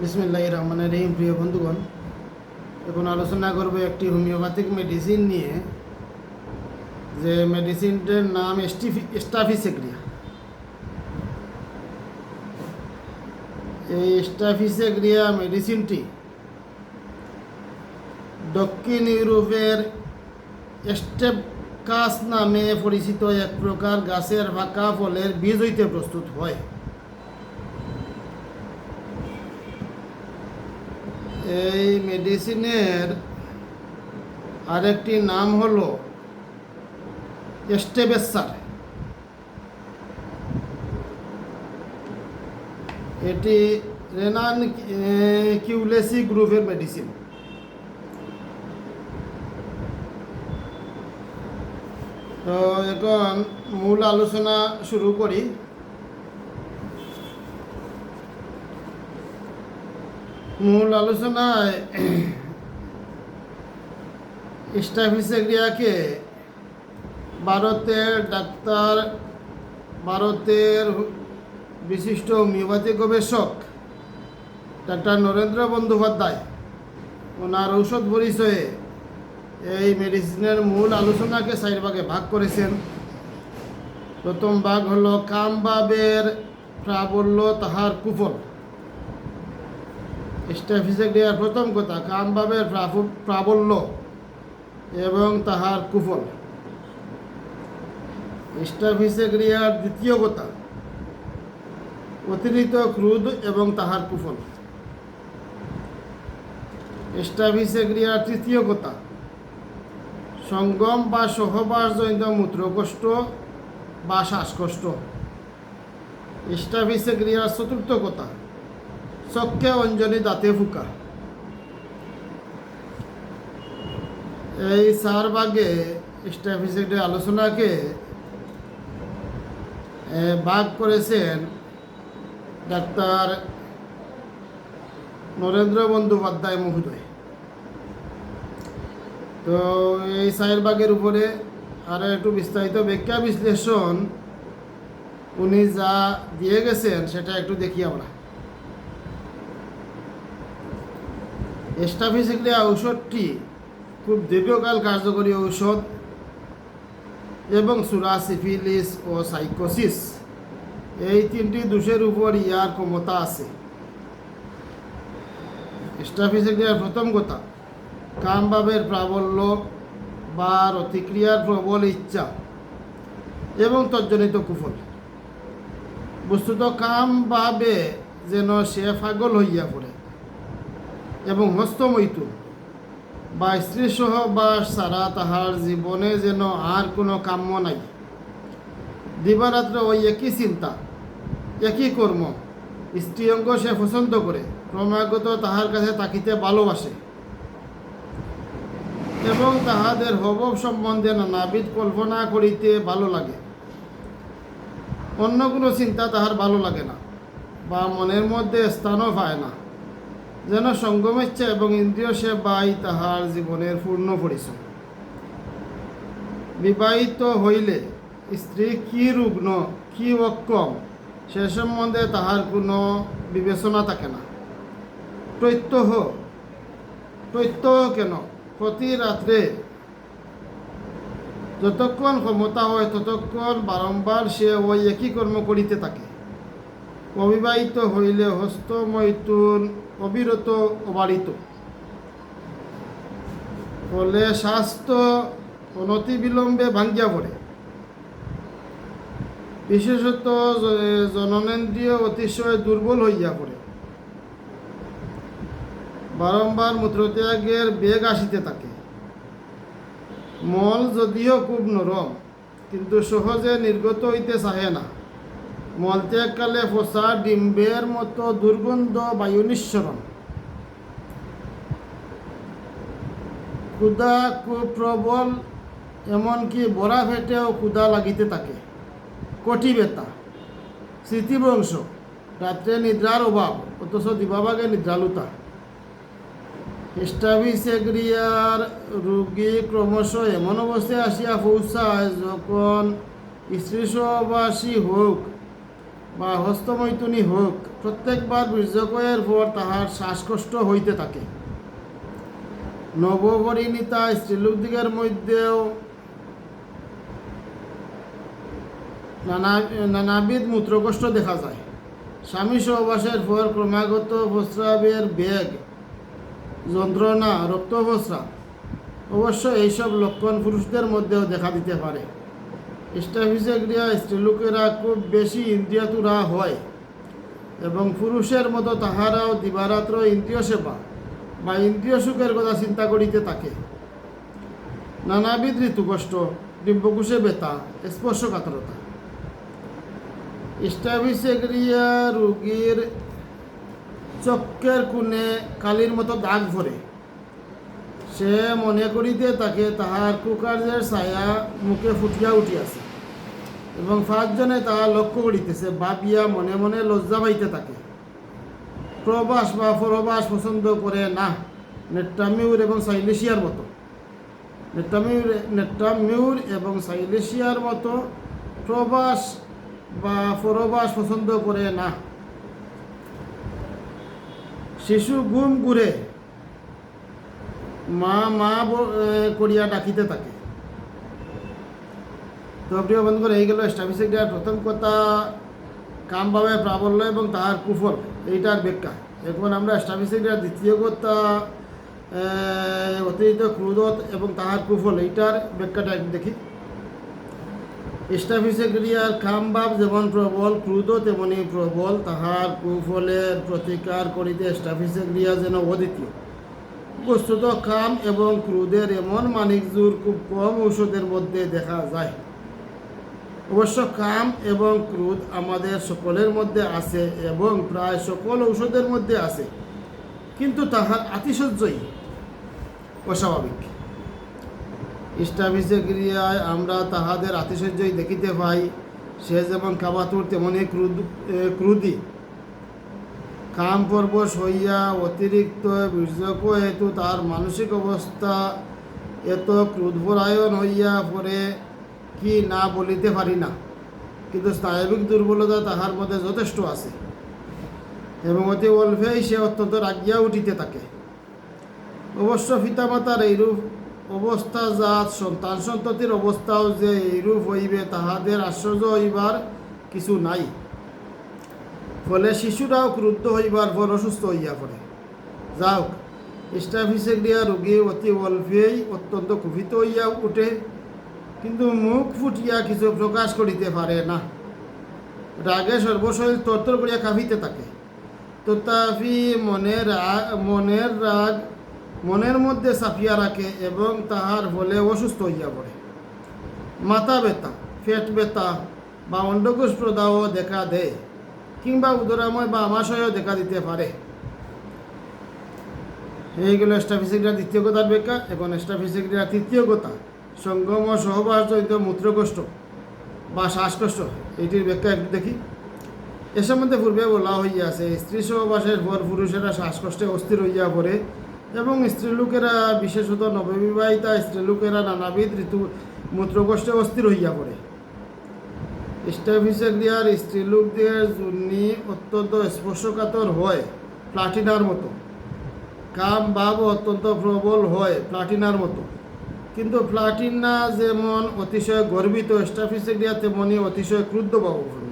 বিসমিল্লাহ রহমানের রহিম, প্রিয় বন্ধুগণ। এখন আলোচনা করব একটি হোমিওপ্যাথিক মেডিসিন নিয়ে, যে মেডিসিনটার নাম স্টিফি, স্টাফিসেক্রিয়া। এই স্টাফিসেক্রিয়া মেডিসিনটি দক্ষিণ ইউরোপের স্টেপ কাস নামে পরিচিত এক প্রকার গাছের ফাঁকা ফলের বীজ হইতে প্রস্তুত হয়। এই মেডিসিনের আরেকটি নাম হলো স্টেবেসার। এটি রেনান কিউলেসি গ্রুপের মেডিসিন। তো এখন মূল আলোচনা শুরু করি। মূল আলোচনায় স্টাফিসেগ্রিয়াকে ভারতের ডাক্তার, ভারতের বিশিষ্ট হোমিওপ্যাথি গবেষক ডাক্তার নরেন্দ্র বন্দ্যোপাধ্যায় ওনার ঔষধ পরিচয়ে এই মেডিসিনের মূল আলোচনাকে চার ভাগে ভাগ করেছেন। প্রথম ভাগ হলো কামবাবের প্রাবল্য তাহার কুফল। স্টাফিসেক্রিয়ার প্রথম কথা, কামভাবের প্রাফু- প্রাবল্য এবং তাহার কুফল। স্টাফিসেক্রিয়ার দ্বিতীয় কথা, অতিরিক্ত ক্রুদ এবং তাহার কুফল। স্টাফিসেক্রিয়ার তৃতীয় কথা, সঙ্গম বা সহবাসজনিত মূত্রকষ্ট বা শ্বাসকষ্ট। স্টাফিসেক্রিয়ার চতুর্থ কথা চক্ষে অঞ্জলি দাঁতে ফুকা। এই চার ভাগে স্ট্যাফিসেক্টের আলোচনাকে এ, ভাগ করেছেন ডাক্তার নরেন্দ্র বন্দ্যোপাধ্যায় মহোদয়। তো এই চার ভাগের উপরে আরও একটু বিস্তারিত ব্যাখ্যা বিশ্লেষণ উনি যা দিয়ে গেছেন সেটা একটু দেখি আমরা। স্টাফিসিক্রিয়া ঔষধটি খুব দীর্ঘকাল কার্যকরী ঔষধ এবং সুরা সিফিলিস ও সাইকোসিস এই তিনটি দোষের উপর ইয়ার ক্ষমতা আছে। স্টাফিসিক্রিয়ার প্রথম কথা, কামভাবের প্রাবল্য বা রতিক্রিয়ার প্রবল ইচ্ছা এবং তজ্জনিত কুফল। বস্তুত কামভাবে যেন সে পাগল হইয়া পড়ে। এবং হস্তমৈথুন। বা স্ত্রী সহবাস সারা তাহার জীবনে যেন আর কোনো কাম্য নাই। দিবারাত্র ওই একই চিন্তা, একই কর্ম স্ত্রী অঙ্গ সে পছন্দ করে, ক্রমাগত তাহার কাছে তাকিতে ভালোবাসে। এবং তাহাদের হবব সম্বন্ধে নানাবিধ কল্পনা করিতে ভালো লাগে। অন্য কোনো চিন্তা তাহার ভালো লাগে না, বা মনের মধ্যে স্থানও পায় না। যেন সঙ্গমেচ্ছা এবং ইন্দ্রিয় সেবাই তাহার জীবনের পূর্ণ পরিচয় বিবাহিত হইলে স্ত্রী কি রুগ্ন, কি অক্ষম সে সম্বন্ধে তাহার কোনো বিবেচনা থাকে না। প্রত্যহ প্রত্যহ কেন? প্রতি রাত্রে যতক্ষণ ক্ষমতা হয় ততক্ষণ বারংবার সে ওই একই কর্ম করিতে থাকে। অবিবাহিত হইলে হস্তমৈথুন অবিরত অবারিত। ফলে স্বাস্থ্য অনতিবিলম্বে ভাঙ্গিয়া পড়ে। বিশেষত জননেন্দ্রিয় অতিশয় দুর্বল হইয়া পড়ে। বারংবার মূত্রত্যাগের বেগ আসিতে থাকে। মল যদিও খুব নরম, কিন্তু সহজে নির্গত হইতে চাহে না। মলত্যাগকালে ফোসা ডিম্বের মতো দুর্গন্ধ বায়ু নিঃসরণ। ক্ষুদা প্রবল, এমনকি বড়া ফেটেও ক্ষুদা লাগিতে থাকে। কটি ব্যথা স্মৃতিভ্রংশ রাত্রে নিদ্রার অভাব, অথচ দিবাভাগে নিদ্রালুতা। স্টাভিসেগ্রিয়ার রোগী ক্রমশ এমন অবস্থায় আসিয়া পৌঁছায় যখন স্ত্রী সহবাসী হোক বা হস্তমৈথুনী হোক, প্রত্যেকবার বীর্যকয়ের পর তাহার শ্বাসকষ্ট হইতে থাকে। নবপরিণীতা স্ত্রীলোকদিগের মধ্যেও নানা, নানাবিধ মূত্রকষ্ট দেখা যায়। স্বামী সহবাসের পর ক্রমাগত প্রস্রাবের বেগ, যন্ত্রণা, রক্তপ্রস্রাব, অবশ্য এইসব লক্ষণ পুরুষদের মধ্যেও দেখা দিতে পারে। স্টাফিসেগ্রিয়া স্ত্রীলোকেরা খুব বেশি ইন্দ্রিয়াতুরা হয় এবং পুরুষের মতো তাহারাও দিবারাত্র ইন্দ্রিয় সেবা বা ইন্দ্রিয় সুখের কথা চিন্তা করিতে থাকে। নানাবিধ ঋতুকষ্ট ডিম্বকুশে ব্যথা, স্পর্শকাতরতা। স্টাফিসেগ্রিয়া রোগীর চক্কের কোণে কালির মতো দাগ ভরে সে মনে করিতে তাকে তাহার কুকার্যের ছায়া মুখে ফুটিয়া উঠিয়াছে এবং পাঁচজনে তাহা লক্ষ্য করিতেছে, ভাবিয়া মনে মনে লজ্জা পাইতে থাকে। প্রবাস বা পরবাস পছন্দ করে না, নেট্টামিউর এবং সাইলেশিয়ার মতো। নেট্টামিউর নেট্টামিউর এবং সাইলেশিয়ার মতো প্রবাস বা পরবাস পছন্দ করে না। শিশু গুম ঘুরে মা মা করিয়া ডাকিতে থাকে। তো প্রিয় বন্ধুগণ, এই গেল স্টাফিসিকটার প্রথম কথা, কামভাবে প্রাবল্য এবং তাহার কুফল, এইটার ব্যাখ্যা। এখন আমরা স্টাফিসিকটার দ্বিতীয় কথা অতিরিক্ত ক্রুদত এবং তাহার কুফল, এইটার ব্যাখ্যাটা একটু দেখি। স্টাফিসেক্রিয়ার কামভাব যেমন প্রবল ক্রুদ তেমনি প্রবল, তাহার কুফলের প্রতিকার করিতে স্টাফিসেক্রিয়া যেন অদ্বিতীয়। বস্তুত কাম এবং ক্রুদের এমন মানিকজুর খুব কম ঔষধের মধ্যে দেখা যায়। অবশ্য কাম এবং ক্রোধ আমাদের সকলের মধ্যে আছে এবং প্রায় সকল ঔষধের মধ্যে আছে, কিন্তু তাহার আতিশয্যই অস্বাভাবিক। ইষ্টাভিষে ক্রিয়ায় আমরা তাহাদের আতিশয্যই দেখিতে পাই, সে যেমন কাবাতুর তেমনই ক্রুদ ক্রুদি কাম পর্বশ হইয়া অতিরিক্ত বীর্যক হেতু তার মানসিক অবস্থা এত ক্রোধপরায়ণ হইয়া পড়ে কি না বলিতে পারি না। কিন্তু স্নায়বিক দুর্বলতা তাহার মধ্যে যথেষ্ট আছে এবং অতি অল্পেই সে অত্যন্ত রাগিয়া উঠিতে থাকে। অবশ্য পিতামাতার এইরূপ অবস্থা জাত সন্তান সন্ততির অবস্থাও যে এইরূপ হইবে তাহাদের আশ্চর্য হইবার কিছু নাই। ফলে শিশুরাও ক্রুদ্ধ হইবার পর অসুস্থ হইয়া পড়ে। যাও স্টাফিসেগ্রিয়া রোগী অতি অল্পেই অত্যন্ত কুপিত হইয়া উঠে, কিন্তু মুখ ফুটিয়া কিছু প্রকাশ করিতে পারে না। রাগে সর্বশরীর তরতর করিয়া কাঁপিতে থাকে। তথাপি মনের রাগ মনের রাগ মনের মধ্যে চাপিয়া রাখে এবং তাহার ফলে অসুস্থ হইয়া পড়ে। মাথা ব্যথা, পেট ব্যথা বা অন্ডকোষ প্রদাহ দেখা দেয়। কিংবা উদরাময় বা আমাশয়ও দেখা দিতে পারে। এইগুলো স্টাফিসিকরা দ্বিতীয় কথার ব্যাখ্যা, এখন স্টাফিসিকরা তৃতীয় কথা। সঙ্গম ও সহবাসজনিত মূত্রকষ্ট বা শ্বাসকষ্ট, এটির ব্যাখ্যা একটু দেখি। এ সম্বন্ধে পূর্বে বলা হইয়াছে, স্ত্রী সহবাসের পর পুরুষেরা শ্বাসকষ্টে অস্থির হইয়া পড়ে এবং স্ত্রীলোকেরা বিশেষত নববিবাহিতা স্ত্রীলোকেরা নানাবিধ ঋতু মূত্রকষ্টে অস্থির হইয়া পড়ে। স্টাফিসেগ্রিয়ার স্ত্রীলোকদের জুনি অত্যন্ত স্পর্শকাতর হয়, প্লাটিনার মতো। কাম ভাব অত্যন্ত প্রবল হয়, প্লাটিনার মতো। কিন্তু প্লাটিনা যেমন অতিশয় গর্বিত স্টাফিসেগ্রিয়া তেমনই অতিশয় ক্রুদ্ধ ভাবপূর্ণ।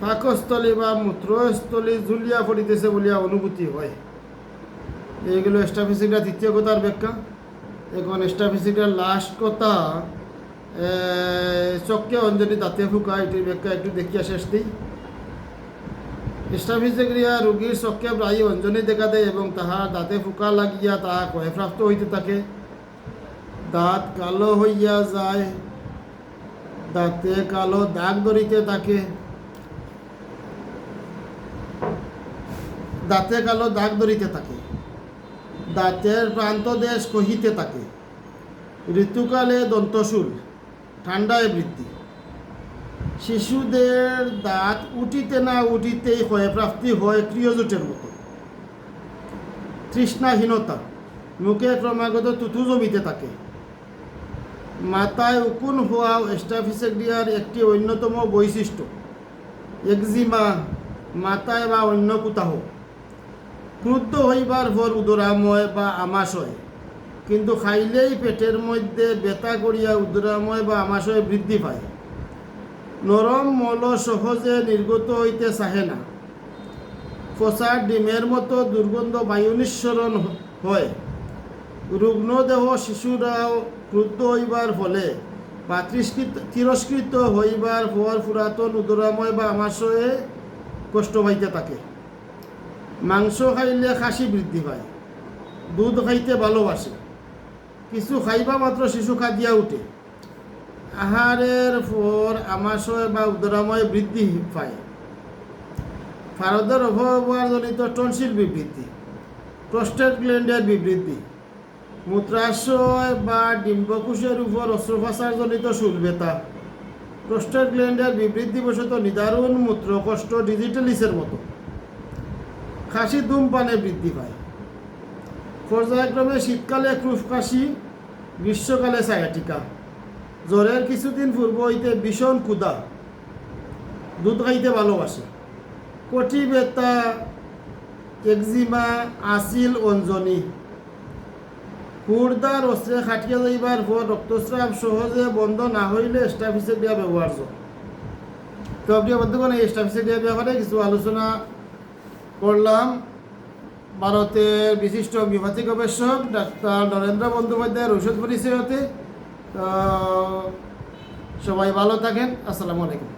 পাকস্থলী বা মূত্রস্থলী ঝুলিয়া পড়িতেছে বলিয়া অনুভূতি হয়। এইগুলো স্টাফিসিকরা তৃতীয় কথার ব্যাখ্যা। এখন স্টাফিসিকরা লাস্ট কথা চক্কে অঞ্জলি, দাঁতে ফুকা এটির ব্যাখ্যা একটু দেখিয়া শেষ দিই স্টাফিসেক্রিয়া রোগীর চক্কে প্রায় অঞ্জনি দেখা দেয় এবং তাহার দাঁতে ফুকা লাগিয়া তাহা ক্ষয়প্রাপ্ত হইতে থাকে। দাঁত কালো হইয়া যায়, দাঁতে কালো দাগ ধরিতে থাকে। দাঁতে কালো দাগ ধরিতে থাকে। দাঁতের প্রান্তদেশ কহিতে থাকে। ঋতুকালে দন্তশূল। ঠান্ডায় বৃদ্ধি শিশুদের দাঁত উঠিতে না উঠিতেই ক্ষয়প্রাপ্তি হয় ক্রিয়জোটের মতো। তৃষ্ণাহীনতা, মুখে ক্রমাগত তুতু জমিতে থাকে। মাথায় উকুন হওয়াও স্টাফিসেডিয়ার একটি অন্যতম বৈশিষ্ট্য, একজিমা, মাথায় বা অন্য কোথাও ক্রুদ্ধ হইবার পর উদরাময় বা আমাশয়। কিন্তু খাইলেই পেটের মধ্যে বেতা করিয়া উদরাময় বা আমাশয় বৃদ্ধি পায়। নরম মল সহজে নির্গত হইতে চাহে না। ফসার ডিমের মতো দুর্গন্ধ বায়ু নিঃসরণ হয়। রুগ্ন দেহ শিশুরাও ক্রুদ্ধ হইবার ফলে বা তিরস্কৃত হইবার পর পুরাতন উদরাময় বা আমাশয়ে কষ্ট পাইতে থাকে। মাংস খাইলে খাসি বৃদ্ধি পায়। দুধ খাইতে ভালোবাসে। কিছু খাইবা মাত্র শিশু খাদিয়া উঠে। আহারের পর আমাশয় বা উদরাময় বৃদ্ধি পায়। ফারদের অভাবজনিত টনসিল বিবৃদ্ধি প্রস্টেট গ্ল্যান্ডের বিবৃদ্ধি মূত্রাশয় বা ডিম্বকুশের উপর অস্ত্রোপচারজনিত শুলবেতা প্রস্টেট গ্ল্যান্ডের বিবৃদ্ধিবশত নিদারুণ মূত্রকষ্ট ডিজিটালিসের মতো। খাসি ধূমপানে বৃদ্ধি পায়। পর্যায়ক্রমে শীতকালে ক্রুফ কাশি গ্রীষ্মকালে সায়াটিকা জ্বরের কিছুদিন পূর্ব হইতে ভীষণ ক্ষুধা। দুধ খাইতে ভালোবাসে। কটি বেতা একজিমা, আসিল, অঞ্জনি। হুড়দার অস্ত্রে খাটিয়া যাইবার পর রক্তস্রাব সহজে বন্ধ না হইলে স্টাফিসেডিয়া ব্যবহার্য তো প্রিয় বন্ধুগণ, এই স্টাফিসেডিয়া ব্যাপারে কিছু আলোচনা করলাম। ভারতের বিশিষ্ট হোমিওপ্যাথি গবেষক ডাক্তার নরেন্দ্র বন্দ্যোপাধ্যায়ের ঔষধ পরিচয়তে সবাই ভালো থাকেন। আসসালামু আলাইকুম।